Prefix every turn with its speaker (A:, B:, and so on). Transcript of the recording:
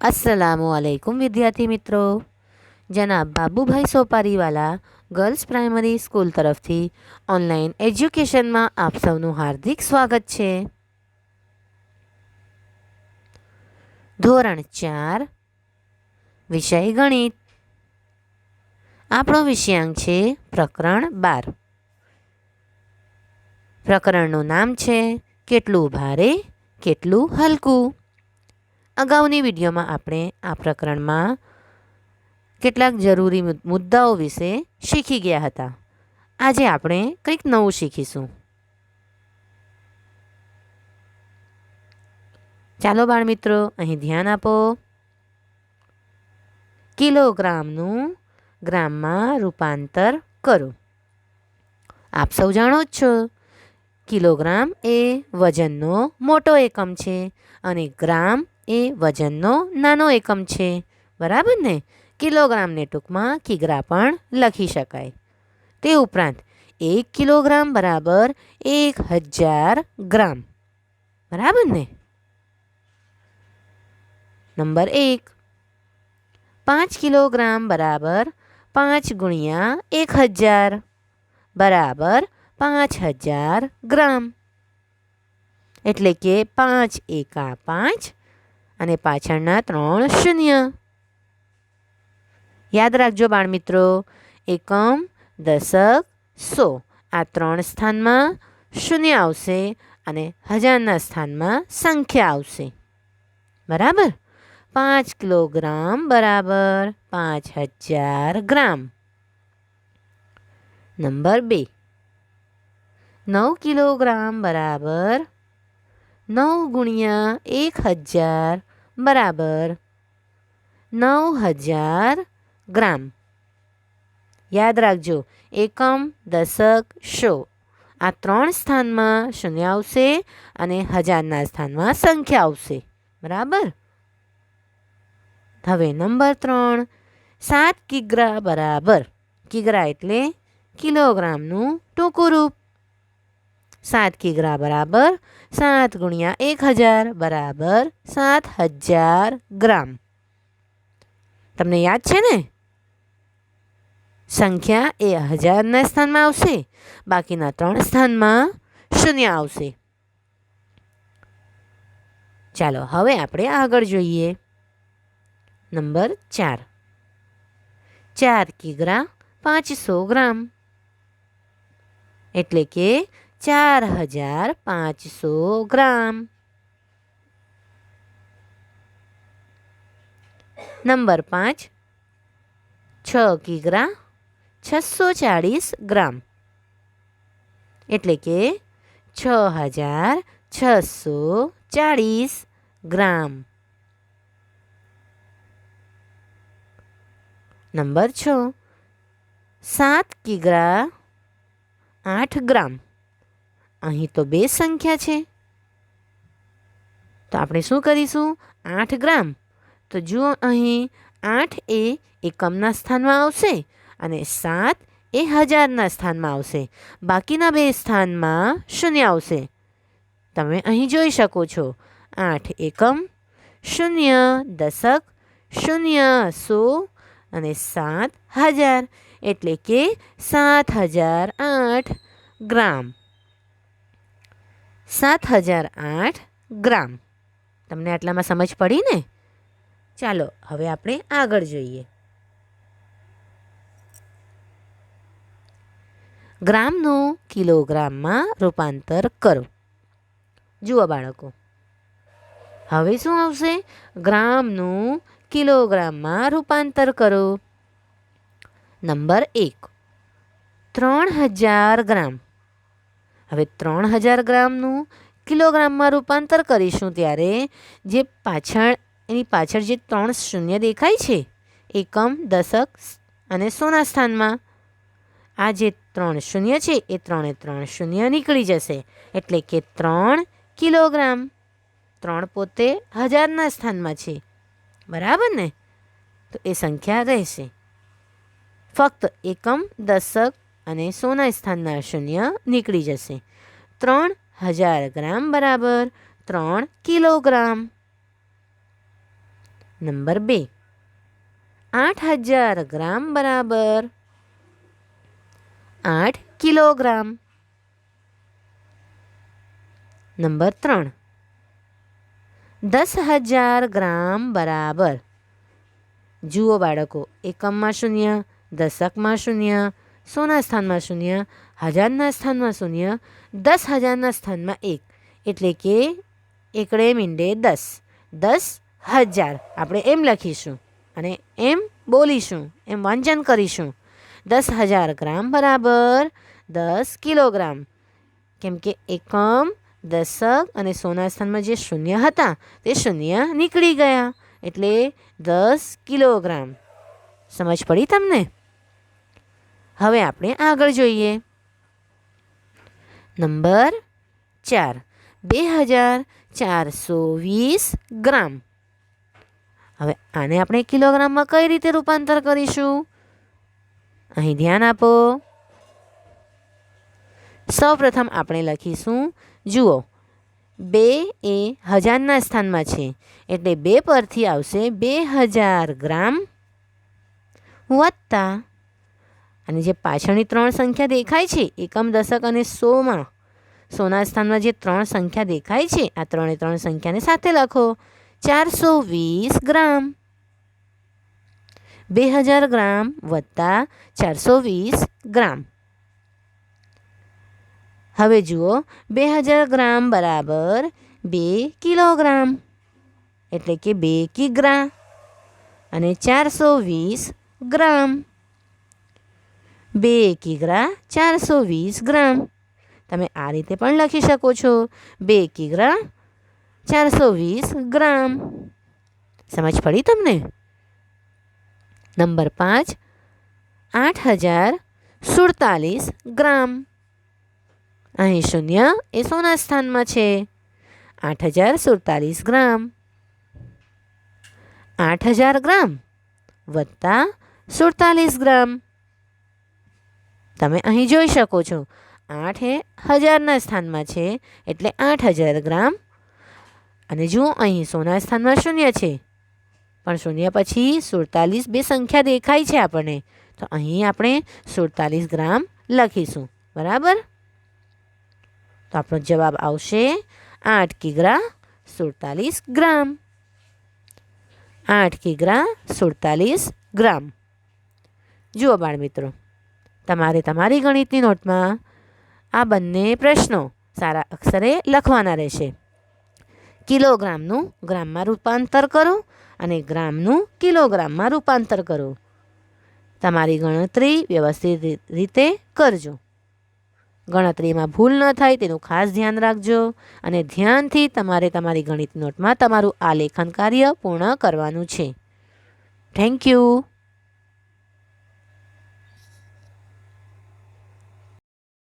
A: અસલામુ અલૈકુમ વિદ્યાર્થી મિત્રો. જનાબ Babubhai Sopariwala girls primary school તરફથી ઓનલાઈન એજ્યુકેશનમાં આપ સૌનું હાર્દિક સ્વાગત છે. ધોરણ ચાર, વિષય ગણિત. આપણો વિષયાંક છે પ્રકરણ બાર. પ્રકરણનું નામ છે, કેટલું ભારે, કેટલું હલકું. અગાઉની વિડીયોમાં આપણે આ પ્રકરણમાં કેટલાક જરૂરી મુદ- મુદ્દાઓ વિશે શીખી ગયા હતા. આજે આપણે કંઈક નવું શીખીશું. ચાલો બાળમિત્રો, અહીં ધ્યાન આપો. કિલોગ્રામનું ગ્રામમાં રૂપાંતર કરો. આપ સૌ જાણો જ છો, કિલોગ્રામ એ વજનનો મોટો એકમ છે અને ગ્રામ એ વજનનો નાનો એકમ છે. બરાબર ને? કિલોગ્રામને ટૂંકમાં કિગ્રા પણ લખી શકાય. તે ઉપરાંત, એક કિલોગ્રામ બરાબર એક હજાર ગ્રામ. બરાબર ને? નંબર એક. પાંચ કિલોગ્રામ બરાબર પાંચ ગુણ્યા એક હજાર. બરાબર પાંચ હજાર ગ્રામ. એટલે કે પાંચ એકા પાંચ અને પાછળના ત્રણ શૂન્ય. યાદ રાખજો બાળમિત્રો, એકમ, દશક, સો. આ ત્રણ સ્થાનમાં શૂન્ય આવશે અને હજારના સ્થાનમાં સંખ્યા આવશે. બરાબર? પાંચ કિલોગ્રામ બરાબર પાંચ હજાર ગ્રામ. નંબર બે. નવ કિલોગ્રામ બરાબર નવ ગુણ્યા એક હજાર બરાબર. નવ હજાર ગ્રામ. યાદ રાખજો, એકમ, દશક, શો. આ ત્રણ સ્થાનમાં શૂન્ય આવશે અને હજારના સ્થાનમાં સંખ્યા આવશે. બરાબર? હવે નંબર ત્રણ. સાત કિગ્રા બરાબર. કિગ્રા એટલે કિલોગ્રામનું ટૂંકું રૂપ. સાત કિગ્રા બરાબર સાત ગુણ્યા એક હજાર બરાબર સાત હજાર ગ્રામ તમને યાદ છે ને? સંખ્યા એ હજારના સ્થાનમાં આવશે, બાકીના ત્રણ સ્થાનમાં શૂન્ય આવશે. ચાલો, હવે આપણે આગળ જોઈએ. નંબર ચાર. ચાર કિગ્રા પાંચસો ગ્રામ. એટલે કે ચાર હજાર પાંચસો ગ્રામ નંબર પાંચ છ કિગ્રા છસો ચાળીસ ગ્રામ એટલે કે છ હજાર છસો ચાળીસ ગ્રામ નંબર છ સાત કિગ્રા આઠ ગ્રામ અહીં તો બે સંખ્યા છે. તો આપણે શું કરીશું? આઠ ગ્રામ. તો જુઓ અહીં આઠ એ એકમના સ્થાનમાં આવશે અને સાત એ હજારના સ્થાનમાં આવશે. બાકીના બે સ્થાનમાં શૂન્ય આવશે. તમે અહીં જોઈ શકો છો. આઠ એકમ, શૂન્ય દશક, શૂન્ય સો અને સાત હજાર. એટલે કે સાત હજાર આઠ ગ્રામ. સાત હજાર આઠ ગ્રામ. તમને આટલામાં સમજ પડી ને? ચાલો, હવે આપણે આગળ જોઈએ. ગ્રામનું કિલોગ્રામમાં રૂપાંતર કરો. જુઓ બાળકો. હવે શું આવશે? ગ્રામનું કિલોગ્રામમાં રૂપાંતર કરો. નંબર એક. ત્રણ હજાર ગ્રામ. હવે ત્રણ હજાર ગ્રામનું કિલોગ્રામમાં રૂપાંતર કરીશું ત્યારે જે પાછળ, એની પાછળ જે ત્રણ શૂન્ય દેખાય છે, એકમ, દશક અને સોના સ્થાનમાં, આ જે ત્રણ શૂન્ય છે, એ ત્રણે ત્રણ શૂન્ય નીકળી જશે. એટલે કે ત્રણ કિલોગ્રામ ત્રણ પોતે હજારના સ્થાનમાં છે. બરાબર ને? તો એ સંખ્યા રહેશે. ફક્ત એકમ, દશક અને સોના સ્થાનના શૂન્ય નીકળી જશે. ત્રણ હજાર ગ્રામ બરાબર ત્રણ કિલોગ્રામ. નંબર બે. આઠ હજાર ગ્રામ બરાબર આઠ કિલોગ્રામ. નંબર ત્રણ. દસ હજાર ગ્રામ બરાબર. જુઓ બાળકો, એકમમાં શૂન્ય, દશકમાં શૂન્ય સોના સ્થાનમાં શૂન્ય, હજારના સ્થાનમાં શૂન્ય, દસ હજારના સ્થાનમાં એક. એટલે કે એકડે મીંડે દસ. દસ હજાર. આપણે એમ લખીશું અને એમ બોલીશું, એમ વાંચન કરીશું. દસ હજાર ગ્રામ બરાબર દસ કિલોગ્રામ. કેમ કે એકમ, દશક અને સોના સ્થાનમાં જે શૂન્ય હતા, તે શૂન્ય નીકળી ગયા. એટલે દસ કિલોગ્રામ. સમજ પડી તમને? હવે આપણે આગળ જોઈએ. નંબર ચાર. બે હજાર ચારસો વીસ ગ્રામ. હવે આને આપણે કિલોગ્રામમાં કઈ રીતે રૂપાંતર કરીશું? અહીં ધ્યાન આપો. સૌપ્રથમ આપણે લખીશું, જુઓ, બે એ હજારના સ્થાનમાં છે, એટલે બે પરથી આવશે બે હજાર ગ્રામ વત્તા અને જે પાછળની ત્રણ સંખ્યા દેખાય છે, એકમ, દશક અને સોમાં. સોના સ્થાનમાં જે ત્રણ સંખ્યા દેખાય છે, આ ત્રણે ત્રણ સંખ્યાને સાથે લખો. ચારસો વીસ ગ્રામ. બે હજાર ગ્રામ વત્તા ચારસો વીસ ગ્રામ. હવે જુઓ, બે હજાર ગ્રામ બરાબર બે કિલોગ્રામ. એટલે કે બે કિગ્રા. અને ચારસો વીસ ગ્રામ. બે કિગ્રા ચારસો વીસ ગ્રામ. તમે આ રીતે પણ લખી શકો છો. બે કિગ્રા ચારસો વીસ ગ્રામ. સમજ પડી તમને? નંબર પાંચ, આઠ હજાર સુડતાલીસ ગ્રામ. અહીં શૂન્ય એ સોના સ્થાનમાં છે. આઠ હજાર સુડતાલીસ ગ્રામ. આઠ હજાર ગ્રામ વત્તા સુડતાલીસ ગ્રામ. તમે અહીં જોઈ શકો છો. આઠ એ હજારના સ્થાનમાં છે, એટલે આઠ હજાર ગ્રામ. અને જુઓ, અહીં સોના સ્થાનમાં શૂન્ય છે. પણ શૂન્ય પછી સુડતાલીસ બે સંખ્યા દેખાય છે આપણને. તો અહીં આપણે સુડતાલીસ ગ્રામ લખીશું. બરાબર? તો આપણો જવાબ આવશે આઠ કિગ્રા સુડતાલીસ ગ્રામ. આઠ કિગ્રા સુડતાલીસ ગ્રામ. જુઓ બાળમિત્રો તમારે તમારી ગણિતની નોટમાં આ બંને પ્રશ્નો સારા અક્ષરે લખવાના રહેશે. કિલોગ્રામનું ગ્રામમાં રૂપાંતર કરો અને ગ્રામનું કિલોગ્રામમાં રૂપાંતર કરો. તમારી ગણતરી વ્યવસ્થિત રીતે કરજો. ગણતરીમાં ભૂલ ન થાય તેનું ખાસ ધ્યાન રાખજો અને ધ્યાનથી તમારે તમારી ગણિત નોટમાં તમારું આ લેખન કાર્ય પૂર્ણ કરવાનું છે. Thank you